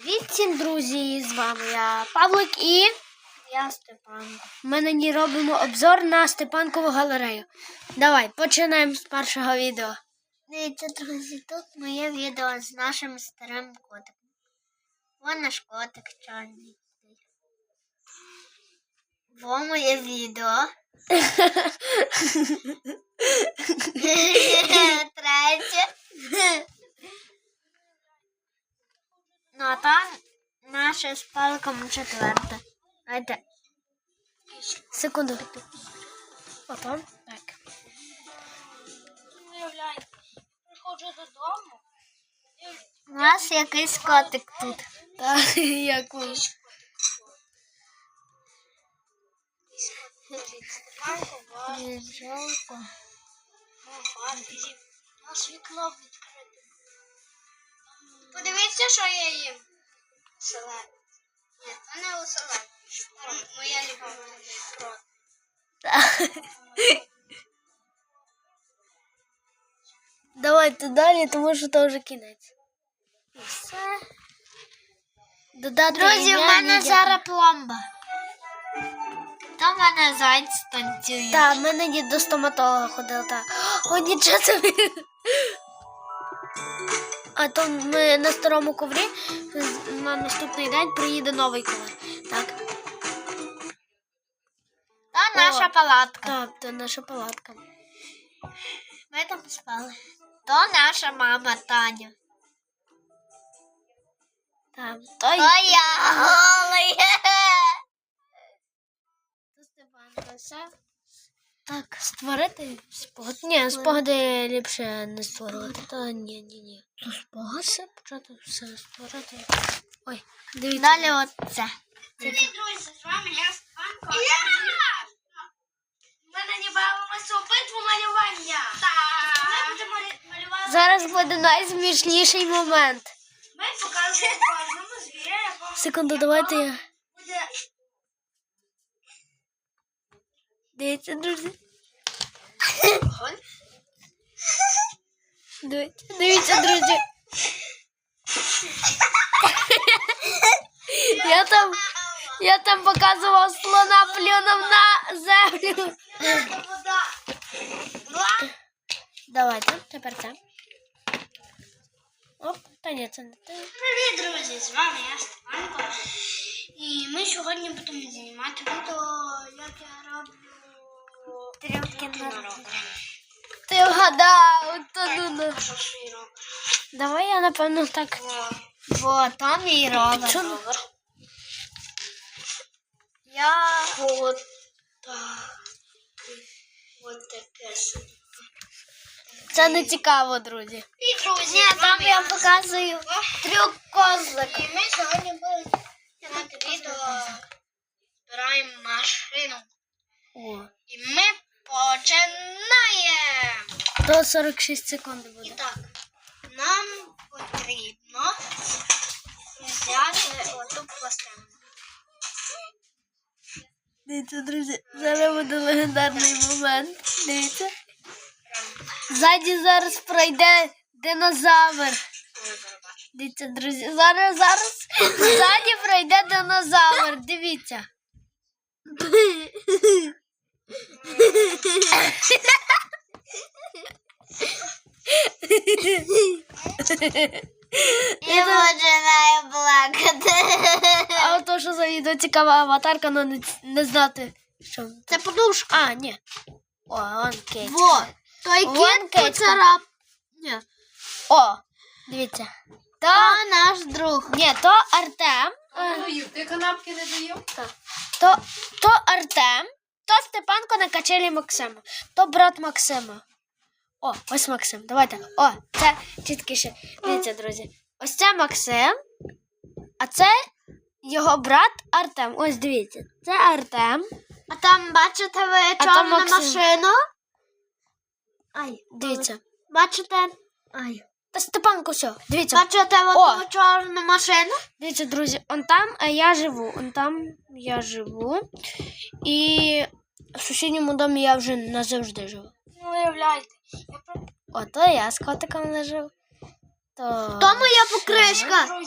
Привіт друзі! З вами я Павлик і Я Степан. ми нині робимо обзор на Степанкову галерею. Давай, починаємо з першого відео. Дивіться, друзі, тут моє відео з нашим старим котиком. Вон наш котик чорний. Во моє відео. Третє. Ну, а там наше з палком четверте. Давайте. Секунду. Потім. Так. Уявляй, приходжу додому. У нас якийсь котик тут. Так, як. Жалко. У нас вікно. Подивіться, що я їм. Салат. Ні, не у салат. Моя крот. Давайте далі, тому що це вже кінець. І все. Додати Друзі, в ім'я, мене відео. зараз пломба. Там в мене зайць танцює. Так, ми нині до стоматолога ходили. Так. О, нічого собі. А то ми на старому коврі на наступний день приїде новий ковер. Так, Та наша палатка. так, це наша палатка. Ми там спали. То наша мама Таня. Так, то То й- я голий. то Степанка, все. Так, створити спогад. Ні, спогади ліпше не створювати. Та ні, ні, ні. То спогад все почати все створити. Ой, дивіться. Далі оце. Привіт, друзі, з вами я Степанко. Ми у битву малювання. Так. Ми будемо малювати. Зараз буде найсмішніший момент. Ми показуємо кожному звіря, якого Секунду, давайте я. буде Дивіться, друзі. Дивіться, дивіться, друзі. Я там, я там показував слона плюнув на землю. вода. Давайте, тепер це. Оп, та ні, це не те. Привіт, друзі, з вами я Степанко. І ми сьогодні будемо знімати відео, як я роблю Трюки на. Ти вгадав, то роблю? Давай я напевно так. Во, там і. Чому? Я От так. От таке собі. Це не цікаво, друзі. І, друзі, Ні, з там я показую трюк козлика. І ми сьогодні будемо знімати відео. Збираємо машину. О. І ми починаємо. То 46 секунд І так, нам потрібно взяти оту пластину. Дивіться, друзі, зараз буде легендарний момент. Дивіться. Ззаді зараз пройде динозавр. Дивіться, друзі, зараз, зараз ззаді пройде динозавр. Дивіться. І починаю плакати. А от то, що за відео цікава аватарка, але не, не знати, що. Це подушка. А, ні. О, он кейт. Во, той Вон кіт поцарап. Ні. О, дивіться. То, Та наш друг. ні, то Артем. е, Ти канапки не доїв? То, то Артем, то Степанко на качелі Максима, то брат Максима. О, ось Максим. Давайте. О, це чіткіше. Дивіться, друзі. Ось це Максим, а це його брат Артем. Ось дивіться. Це Артем. А там бачите ви чорну машину? Ай, Дивіться. Бачите? Ай. Та Степанко, все. Дивіться. Бачите оту чорну машину? Дивіться, друзі, он там а я живу. Он там я живу. І в сусідньому домі я вже назавжди живу. Ну, уявляйте. Ото я з котиком лежу. То... То моя покришка.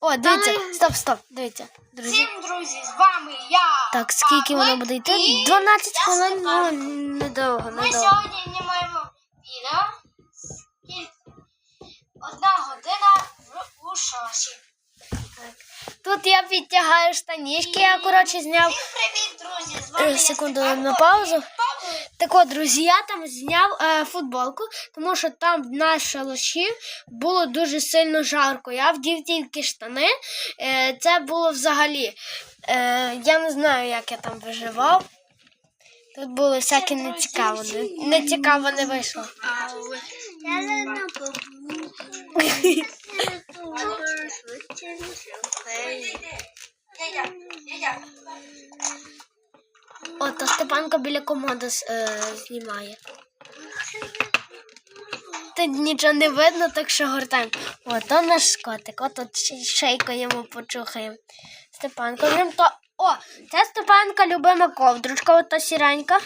О, дивіться, стоп, стоп, дивіться, друзі. всім друзі, з вами я. Так, скільки воно буде йти? 12 хвилин, ну, недовго, Ми недовго. сьогодні знімаємо відео. Скільки? Одна година в у шосі. Тут я підтягаю штанішки, я, коротше, зняв Всім привіт, друзі! З вами Е, я секунду, на паузу. Так от, друзі, я там зняв е, футболку, тому що там в нас шалаші було дуже сильно жарко. Я вдів тільки штани. Е, це було взагалі. Е, я не знаю, як я там виживав. Тут було всяке нецікаво. Нецікаво не вийшло. Я на Дядя, дядя. О, то Степанко біля комоди е, знімає. Тут нічого не видно, так що гортаємо. О, то наш котик, от шейку йому почухаємо. Степанко, він то. О, це Степанка любима ковдручка, ото сіренька.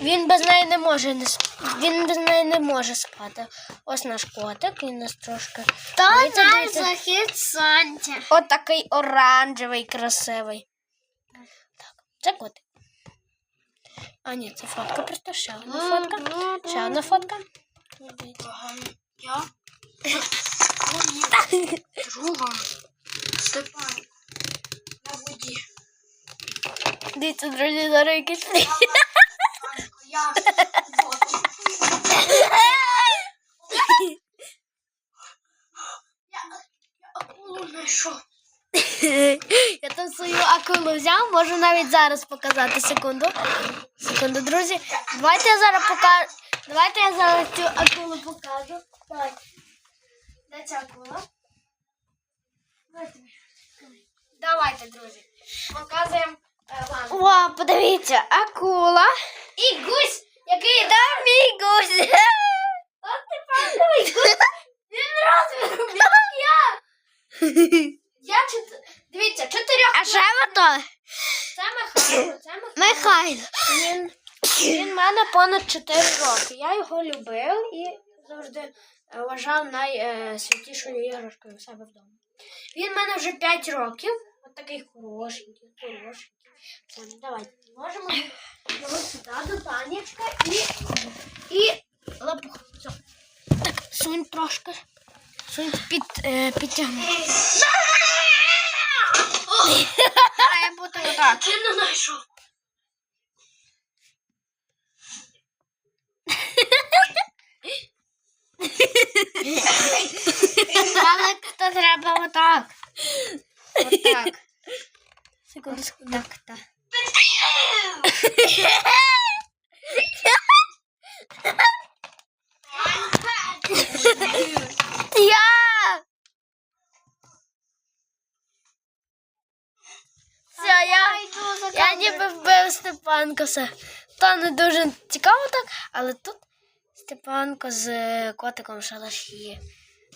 Він без неї не може не сп- він без неї не може спати. Ось наш котик, він нас трошки. То Дивіться, наш дивіться. захід сонця. От такий оранжевий, красивий. Так, це котик. А ні, це фотка, просто ще одна фотка. Ще одна фотка. Я? Друга. Степан. На воді. Дивіться, друзі, зараз якийсь. Я. Там свою акулу взяв, можу навіть зараз показати. Секунду. Секунду, друзі. Давайте я зараз покажу. Давайте я зараз цю акулу покажу. Давайте, друзі. Показуємо е, подивіться, акула. І гусь, який дав мій гусь. От тепер мій гусь. Він розміром, як я. Я чот... Дивіться, чотирьох. А ще ото? Це Михайло, це Михайло. Михайло. Він, він в мене понад 4 роки. Я його любив і завжди е, вважав найсвятішою іграшкою в себе вдома. Він в мене вже 5 років. От такий хорошенький, хорошенький. Давайте. Можемо його сюди до Танечка і, і лапуха. Все. Так, сунь трошки. Сунь під, е, підтягни. Має бути отак. Ти не знайшов. Але то треба отак. Отак. Так. Я! Все, я, я ніби вбив Степанка. Все. То не дуже цікаво так, але тут Степанко з котиком шалаші.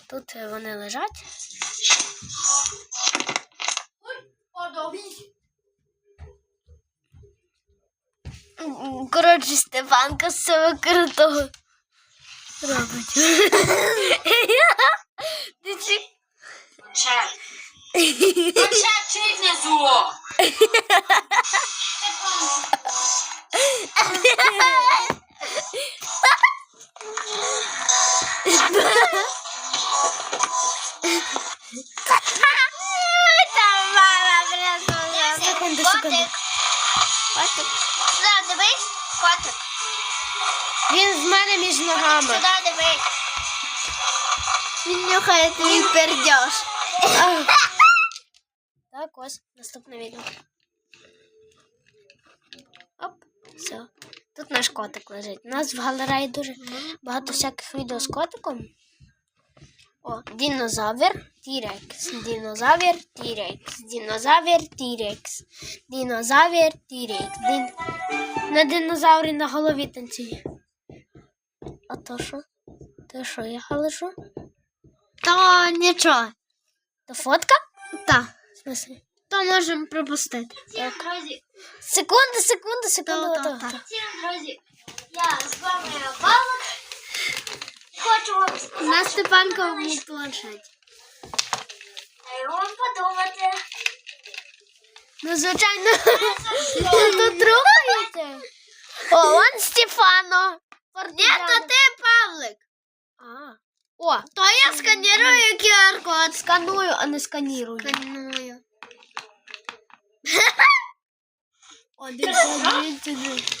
Тут вони лежать. М, Коротше, Степанко з цього крутого робить. Ти чи- Чек. Чек чи внизу. Там мене між ногами. Сюди дивись. Він нюхає твій пердьош. Так, ось наступне відео. Оп, все. Тут наш котик лежить. У нас в галереї дуже багато всяких відео з котиком. О, динозавр, Тірекс, динозавр, Тірекс, динозавр, Тірекс, динозавр, Тірекс. Дин... На динозаврі на голові танцює. А то що? То що, я галишу? То нічого. То фотка? Так. В смысле? То можемо пропустити. Друзі. Секунду, секунду, секунду. То, ото, так. друзі. Я з вами Павлик. хочу вам сказати. На Степанко мій планшет. Дай вам подумати. Ну, звичайно, тут рухається. О, он Стефано. Ні, то ти, Павлик. А. О, То я сканірую QR-код. сканую, а не сканірую. Сканую. О, дивіться, дивіться, дивіться.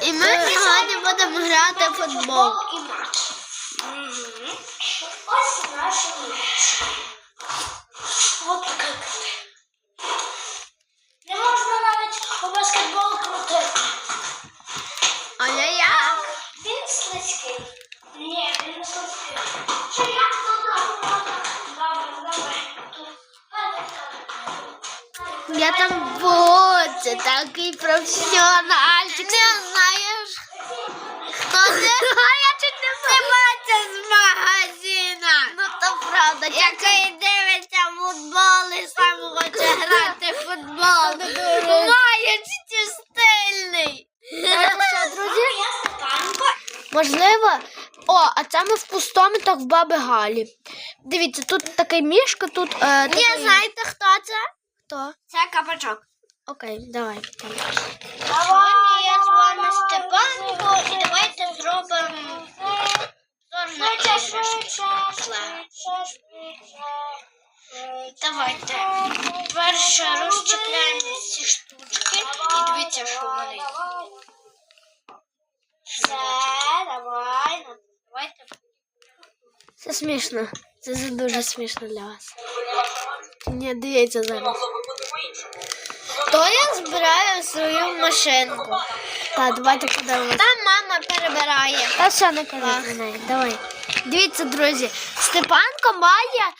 І ми сьогодні будемо грати в футбол. і матч. Ось наші м'яч. От в футбол. Має чи стильний. Що, друзі? Можливо. О, а це ми в пустому, так в баби Галі. Дивіться, тут такий мішка, тут. Е, Ні, такий... знаєте, хто це? Хто? Це кабачок. Окей, давай. Сьогодні я з вами Степанко і давайте зробимо зорна Давайте. Перше розчіпляємо ці штучки і дивіться, що вони. Все, давай. ну, Давайте. Це смішно. Це дуже смішно для вас. Ні, дивіться зараз. То я збираю свою машинку. Так, давайте подивимося. Там мама перебирає. Та все не неї. Давай. Дивіться, друзі, Степанко має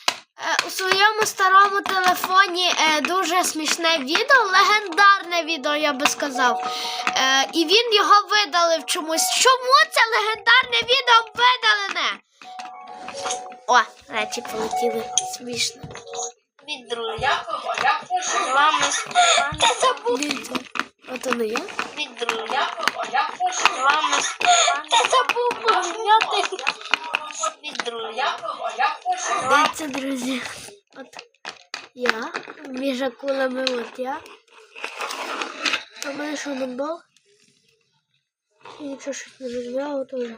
у своєму старому телефоні е, дуже смішне відео, легендарне відео, я би сказав. Е, і він його видалив чомусь. Чому це легендарне відео видалене? О, речі полетіли. Смішно. Від друзів. З вами. От воно є. Від друзів. З вами. Ти забув. Від друзів. Дивіться, друзі. От я між акулами, от я. А мене що набал? І якщо щось не розглядало, то вже.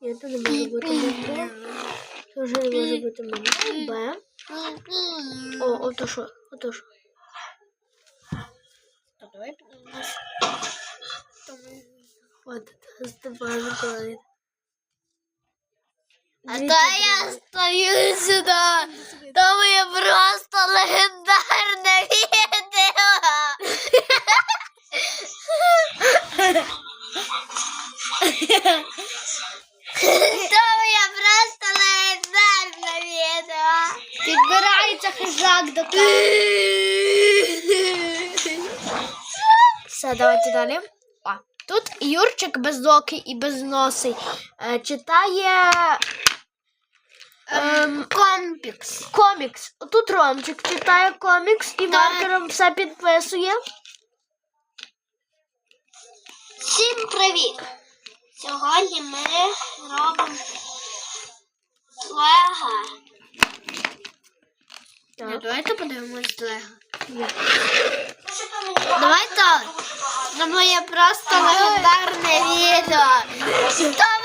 Ні, то не може бути набал. То вже не може бути мене. Б. О, ото що, ото що. Давай подивимось. От, Степан говорить. А то я стою сюди. То моє просто легендарне відео. То моє просто легендарне відео. Підбирається хижак до Все, давайте далі. О, тут Юрчик безокий і безносий е, читає Ем, Компікс. комікс. Тут Ромчик читає комікс і маркером все підписує. Всім привіт! Сьогодні ми робимо лего. Так. Давайте подивимось Лего. Є. Давай так. На моє просто легендарне відео. То легендарне відео.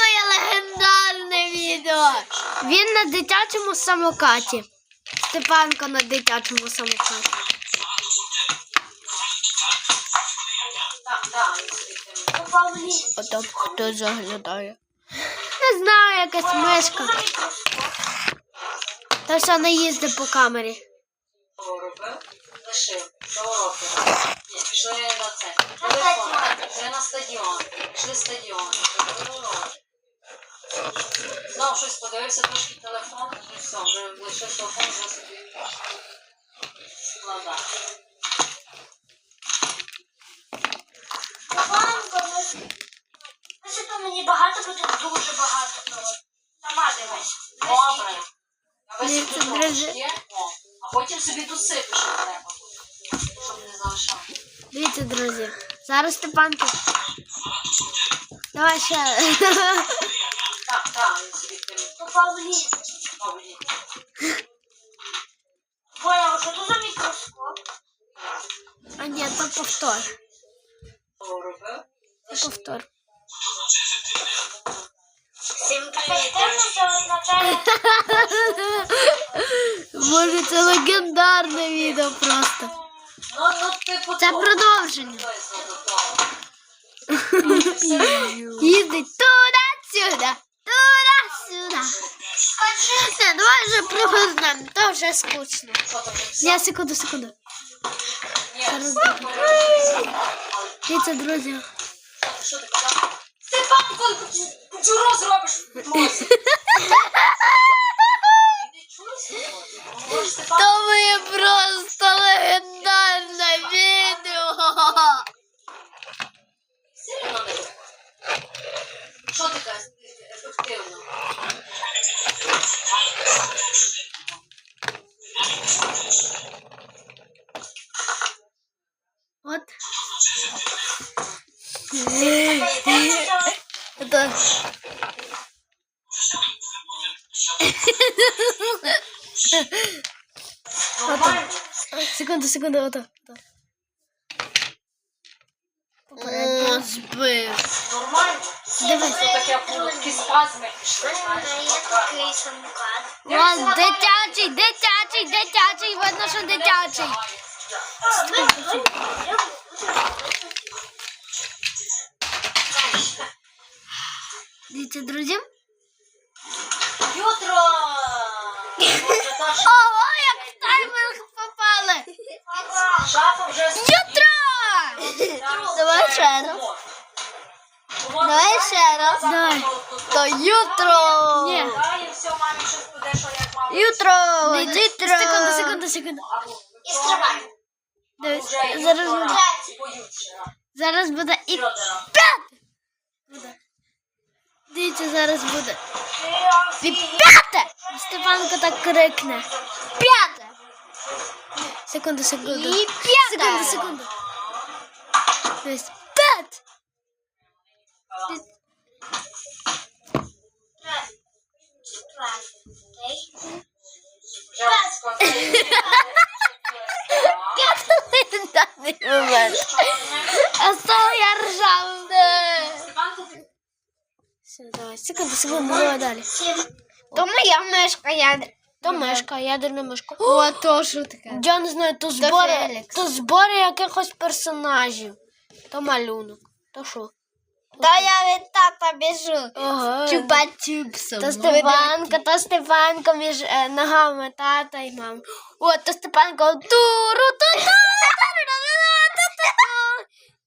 Він на дитячому самокаті. Степанко на дитячому самокаті. Ото хто заглядає. Не знаю, якась мишка. Та все не їздить по камері. лишив. Ні, пішли на це. Пішли на стадіон, пішли стадіон. Знову щось подивився трошки телефон, і все, вже лишив телефон, вже собі складав. Пише то мені багато буде дуже багато. того. Сама дивись. Добре. А весь це трошки є, о, а потім собі досипиш, що треба, щоб не залишав. Дивіться, друзі. Зараз Степанко Давай ще. Тим. Павлін. Павлін. Понял, що тут за мікроскоп? А ні, то повтор. Робив? Повтор. Всім привіт. Це Може, це легендарне відео просто. Ну, ну, Це продовження. Їздить туди-сюди. Не, давай вже пригоднемо, то вже скучно. Ні, секунду, секунду. Зараз Дивіться, друзі. Ти? Степан, коли чуро зробиш? Секунду, секунду, ото. Попередньо збив. Нормально? Дивись. Це таке такі спазми дитячий, дитячий, дитячий, видно, що дитячий. Дивіться, друзі. Ютро та ж Ого, як в тайминг попали. Шафа вже Ютро! Давай ще раз. Давай ще раз. Давай. То ютро. Ні. Ютро. Ютро. Секунду, секунду, секунду. І. Дивись, зараз буде. Зараз буде і. Буде. Дивіться, зараз буде. І п'яте! Степанко так крикне. П'яте! Секунду, секунду. І п'яте! Секунду, секунду. Дивись. П'ять! Вже складає. Даний момент. А став я ржав. Все, давай. Моя мишка ядерна мишка. О, то що таке? Я не знаю, то збори, то збори якихось персонажів. То малюнок. То що? Та я від тата біжу. Ага. Чупа-чупсом. То Степанко, то Степанко між е, ногами тата і мами. О, то Степанко туру ту ту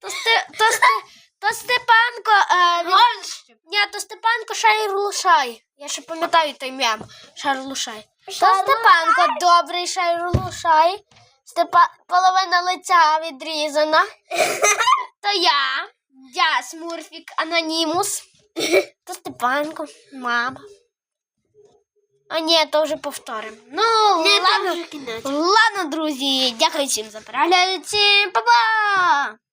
то Сте- то Сте- то Степанко. е, він- Ні, то Степанко Шайрулушай. Я ще пам'ятаю той мем. Шайрулушай. То Степанко добрий Шайрулушай. Степа... Половина лиця відрізана. То я. Я Смурфік Анонімус. То Степанко, мама. А ні, то вже повторимо. Ну, ладно, ладно, друзі, дякую всім за перегляд. Всім па-па!